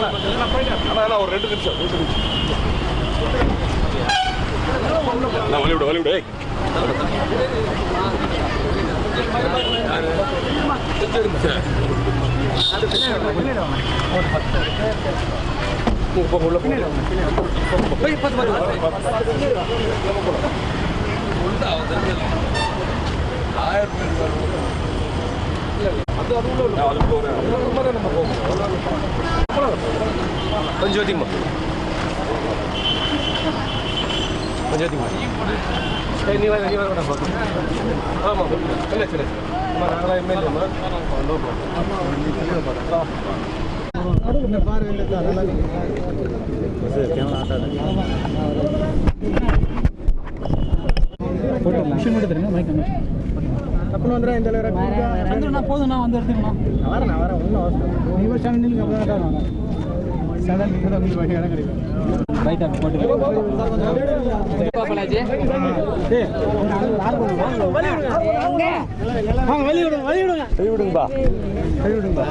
ஒரு ரெண்டு நிமிஷம் ரெண்டு நிமிஷம் நான் வழி உள்ள அது ஒரு- கொஞ்சம் அதிகமா கொஞ்சம் அதிகமா ஏய், நீ வர நீ வர வேண்டாம் ஆமாம் இல்லை சரி அம்மா நாங்களாம் எம்எல்ஏ டப்புனு வந்துடும் இந்த வந்துடுண்ணா போதுண்ணா வந்து எடுத்துக்கணும்? வரேன் நான் வரேன். ஒன்றும் அவசரம் நீ செவன் நிலுக்கு அப்புறம் தான் நிலுக்கு தான் உங்களுக்கு இடம் கிடைக்கும் ரைட்டா போட்டு வழி விடுங்க வழி விடுங்க கை விடுங்கப்பா வழி விடுங்க